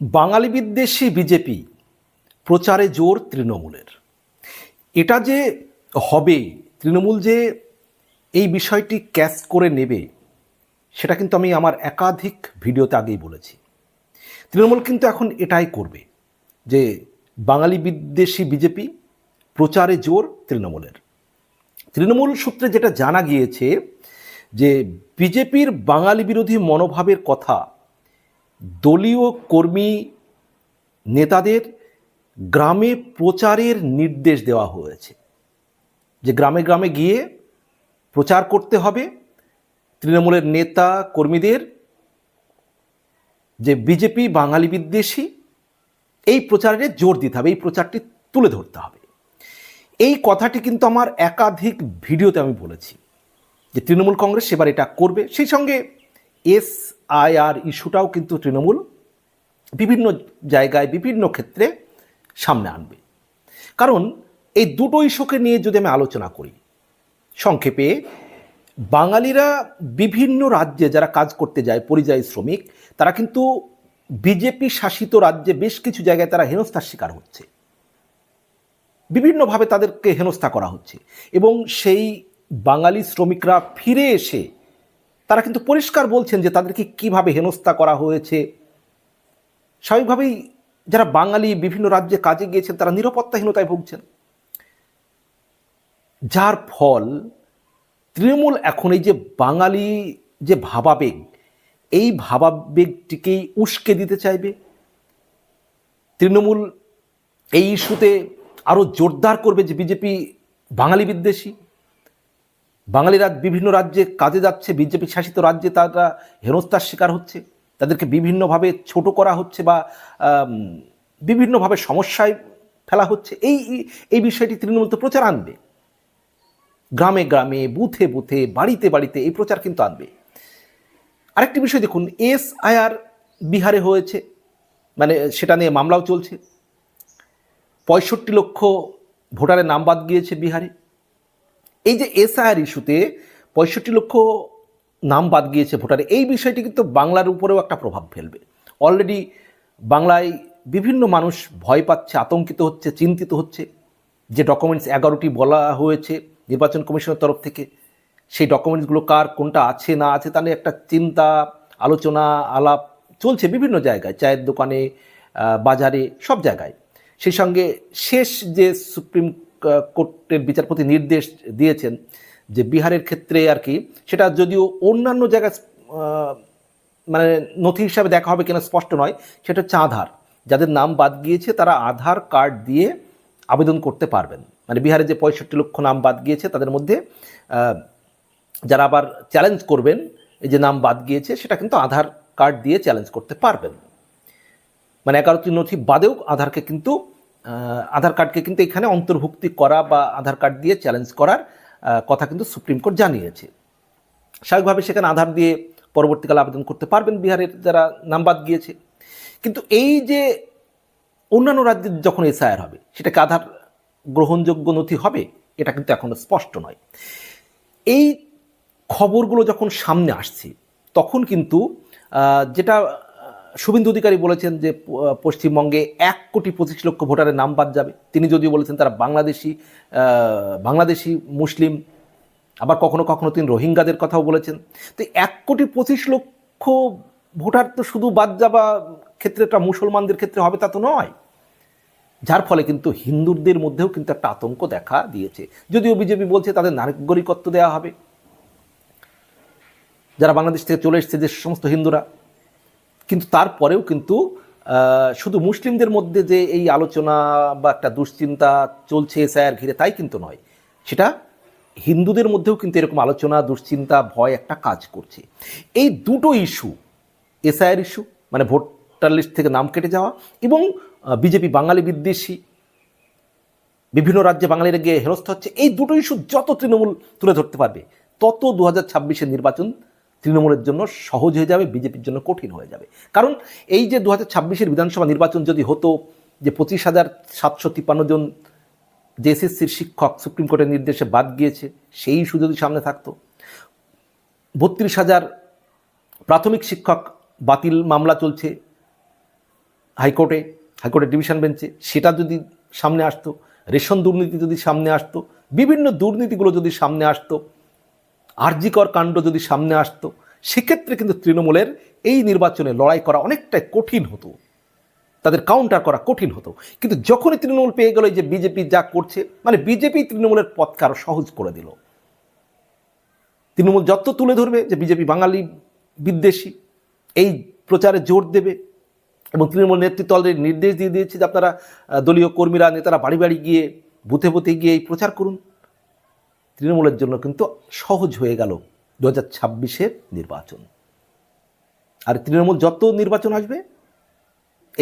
বাঙালি বিদ্বেষী বিজেপি প্রচারে জোর তৃণমূলের। এটা যে হবে, তৃণমূল যে এই বিষয়টি ক্যাচ করে নেবে, সেটা কিন্তু আমি আমার একাধিক ভিডিওতে আগেই বলেছি। তৃণমূল কিন্তু এখন এটাই করবে যে বাঙালি বিদ্বেষী বিজেপি প্রচারে জোর তৃণমূলের। তৃণমূল সূত্রে যেটা জানা গিয়েছে যে বিজেপির বাঙালি বিরোধী মনোভাবের কথা দলীয় কর্মী নেতাদের গ্রামে প্রচারের নির্দেশ দেওয়া হয়েছে। যে গ্রামে গ্রামে গিয়ে প্রচার করতে হবে। তৃণমূলের নেতা কর্মীদের, যে বিজেপি বাঙালি বিদ্বেষী, এই প্রচারে জোর দিতে হবে, এই প্রচারটি তুলে ধরতে হবে। এই কথাটি কিন্তু আমার একাধিক ভিডিওতে আমি বলেছি যে তৃণমূল কংগ্রেস এবার এটা করবে। সেই সঙ্গে এস আই আর ইস্যুটাও কিন্তু তৃণমূল বিভিন্ন জায়গায় বিভিন্ন ক্ষেত্রে সামনে আনবে। কারণ এই দুটো ইস্যুকে নিয়ে যদি আমি আলোচনা করি, সংক্ষেপে বাঙালিরা বিভিন্ন রাজ্যে যারা কাজ করতে যায়, পরিযায়ী শ্রমিক, তারা কিন্তু বিজেপি শাসিত রাজ্যে বেশ কিছু জায়গায় তারা হেনস্থার শিকার হচ্ছে। বিভিন্নভাবে তাদেরকে হেনস্থা করা হচ্ছে এবং সেই বাঙালি শ্রমিকরা ফিরে এসে তারা কিন্তু পরিষ্কার বলছেন যে তাদেরকে কীভাবে হেনস্থা করা হয়েছে। স্বাভাবিকভাবেই যারা বাঙালি বিভিন্ন রাজ্যে কাজে গিয়েছেন, তারা নিরাপত্তাহীনতায় ভুগছেন। যার ফল তৃণমূল এখন এই যে বাঙালি যে ভাবাবেগ, এই ভাবাবেগটিকেই উস্কে দিতে চাইবে। তৃণমূল এই ইস্যুতে আরও জোরদার করবে যে বিজেপি বাঙালি বিদ্বেষী। বাঙালিরা বিভিন্ন রাজ্যে কাজে যাচ্ছে, বিজেপি শাসিত রাজ্যে তারা হেনস্থার শিকার হচ্ছে, তাদেরকে বিভিন্নভাবে ছোট করা হচ্ছে বা বিভিন্নভাবে সমস্যায় ফেলা হচ্ছে। এই এই বিষয়টি তৃণমূল তো প্রচার আনবে। গ্রামে গ্রামে, বুথে বুথে, বাড়িতে বাড়িতে এই প্রচার কিন্তু আনবে। আরেকটি বিষয় দেখুন এস আইআর বিহারে হয়েছে মানে সেটা নিয়ে মামলাও চলছে। পঁয়ষট্টি লক্ষ ভোটারের নাম বাদ গিয়েছে বিহারে। এই যে এসআইআর ইস্যুতে পঁয়ষট্টি লক্ষ নাম বাদ গিয়েছে ভোটারে, এই বিষয়টি কিন্তু বাংলার উপরেও একটা প্রভাব ফেলবে। অলরেডি বাংলায় বিভিন্ন মানুষ ভয় পাচ্ছে, আতঙ্কিত হচ্ছে, চিন্তিত হচ্ছে। যে ডকুমেন্টস এগারোটি বলা হয়েছে নির্বাচন কমিশনের তরফ থেকে, সেই ডকুমেন্টসগুলো কার কোনটা আছে, না আছে তা নিয়ে একটা চিন্তা, আলোচনা, আলাপ চলছে বিভিন্ন জায়গায়, চায়ের দোকানে বাজারে, সব জায়গায়। সেই সঙ্গে শেষ যে সুপ্রিম কোর্টের বিচারপতি নির্দেশ দিয়েছেন যে বিহারের ক্ষেত্রে আর কি, সেটা যদিও অন্যান্য জায়গায় মানে নথি হিসাবে দেখা হবে কিনা স্পষ্ট নয়, সেটা হচ্ছে আধার। যাদের নাম বাদ গিয়েছে, তারা আধার কার্ড দিয়ে আবেদন করতে পারবেন। মানে বিহারে যে পঁয়ষট্টি লক্ষ নাম বাদ গিয়েছে, তাদের মধ্যে যারা আবার চ্যালেঞ্জ করবেন, এই যে নাম বাদ গিয়েছে, সেটা কিন্তু আধার কার্ড দিয়ে চ্যালেঞ্জ করতে পারবেন। মানে এগারোটি নথি বাদেও আধারকে কিন্তু আধার কার্ডকে কিন্তু এখানে অন্তর্ভুক্তি করা বা আধার কার্ড দিয়ে চ্যালেঞ্জ করার কথা কিন্তু সুপ্রিম কোর্ট জানিয়েছে। স্বাভাবিকভাবে সেখানে আধার দিয়ে পরবর্তীকালে আবেদন করতে পারবেন বিহারের যারা নাম বাদ গিয়েছে। কিন্তু এই যে অন্যান্য রাজ্যের যখন এসআইআর হবে, সেটাকে আধার গ্রহণযোগ্য নথি হবে, এটা কিন্তু এখনও স্পষ্ট নয়। এই খবরগুলো যখন সামনে আসছে, তখন কিন্তু যেটা শুভেন্দু অধিকারী বলেছেন যে পশ্চিমবঙ্গে এক কোটি পঁচিশ লক্ষ ভোটারের নাম বাদ যাবে। তিনি যদিও বলেছেন তারা বাংলাদেশি বাংলাদেশি মুসলিম, আবার কখনো কখনো তিনি রোহিঙ্গাদের কথাও বলেছেন। তো এক কোটি পঁচিশ লক্ষ ভোটার তো শুধু বাদ যাবা ক্ষেত্রেটা মুসলমানদের ক্ষেত্রে হবে তা তো নয়। যার ফলে কিন্তু হিন্দুদের মধ্যেও কিন্তু একটা আতঙ্ক দেখা দিয়েছে। যদিও বিজেপি বলছে তাদের নাগরিকত্ব দেওয়া হবে। যারা বাংলাদেশ থেকে চলে এসেছে, যে সমস্ত হিন্দুরা কিন্তু তারপরেও কিন্তু শুধু মুসলিমদের মধ্যে যে এই আলোচনা বা একটা দুশ্চিন্তা চলছে এসআইআর ঘিরে তাই কিন্তু নয়। সেটা হিন্দুদের মধ্যেও কিন্তু এরকম আলোচনা, দুশ্চিন্তা, ভয় একটা কাজ করছে। এই দুটো ইস্যু এসআইআর ইস্যু মানে ভোটার লিস্ট থেকে নাম কেটে যাওয়া এবং বিজেপি বাঙালি বিদ্বেষী, বিভিন্ন রাজ্যে বাঙালিরা গিয়ে হেনস্থা হচ্ছে, এই দুটো ইস্যু যত তৃণমূল তুলে ধরতে পারবে, তত দু হাজার নির্বাচন তৃণমূলের জন্য সহজ হয়ে যাবে, বিজেপির জন্য কঠিন হয়ে যাবে। কারণ এই যে দু হাজার বিধানসভা নির্বাচন যদি হতো, যে পঁচিশ হাজার সাতশো জন যে এসএসসির শিক্ষক সুপ্রিম কোর্টের নির্দেশে বাদ গিয়েছে, সেই ইস্যু যদি সামনে থাকতো, বত্রিশ হাজার প্রাথমিক শিক্ষক বাতিল মামলা চলছে হাইকোর্টে, হাইকোর্টের ডিভিশন বেঞ্চে, সেটা যদি সামনে আসতো, রেশন দুর্নীতি যদি সামনে আসতো, বিভিন্ন দুর্নীতিগুলো যদি সামনে আসতো আর্জিকর কাণ্ড যদি সামনে আসতো, সেক্ষেত্রে কিন্তু তৃণমূলের এই নির্বাচনে লড়াই করা অনেকটাই কঠিন হতো। তাদের কাউন্টার করা কঠিন হতো। কিন্তু যখনই তৃণমূল পেয়ে গেল যে বিজেপি যা করছে মানে বিজেপি তৃণমূলের পথকে আরও সহজ করে দিল। তৃণমূল যত তুলে ধরবে যে বিজেপি বাঙালি বিদ্বেষী, এই প্রচারে জোর দেবে এবং তৃণমূল নেতৃত্ব অলরেডি নির্দেশ দিয়ে দিয়েছে যে আপনারা দলীয় কর্মীরা, নেতারা বাড়ি বাড়ি গিয়ে, বুথে বুথে গিয়ে এই প্রচার করুন। তৃণমূলের জন্য কিন্তু সহজ হয়ে গেল দু হাজার ছাব্বিশের নির্বাচন। আর তৃণমূল যত নির্বাচন আসবে,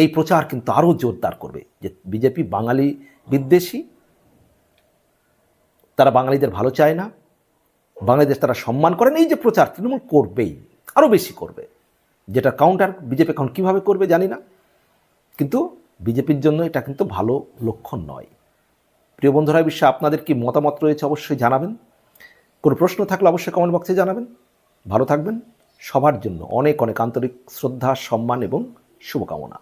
এই প্রচার কিন্তু আরও জোরদার করবে যে বিজেপি বাঙালি বিদ্বেষী, তারা বাঙালিদের ভালো চায় না বাংলাদেশ তারা সম্মান করেন এই যে প্রচার তৃণমূল করবেই, আরও বেশি করবে। যেটা কাউন্টার বিজেপি এখন কীভাবে করবে জানি না, কিন্তু বিজেপির জন্য এটা কিন্তু ভালো লক্ষণ নয়। প্রিয় বন্ধুরা, বিশ্বে আপনাদের কি মতামত রয়েছে অবশ্যই জানাবেন। কোনো প্রশ্ন থাকলে অবশ্যই কমেন্ট বক্সে জানাবেন। ভালো থাকবেন। সবার জন্য অনেক অনেক আন্তরিক শ্রদ্ধা, সম্মান এবং শুভকামনা।